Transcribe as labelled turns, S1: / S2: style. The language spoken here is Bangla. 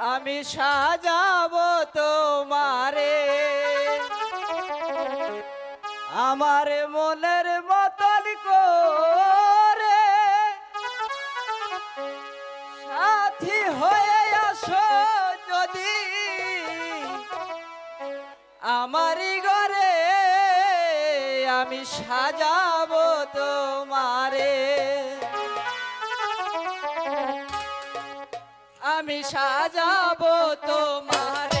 S1: আমি সাজাবো তোমারে। আমার মনের মতন করে। সাথী হয়ে আসো যদি। আমারই ঘরে আমি সাজাবো আমি সাজাবো তোমার।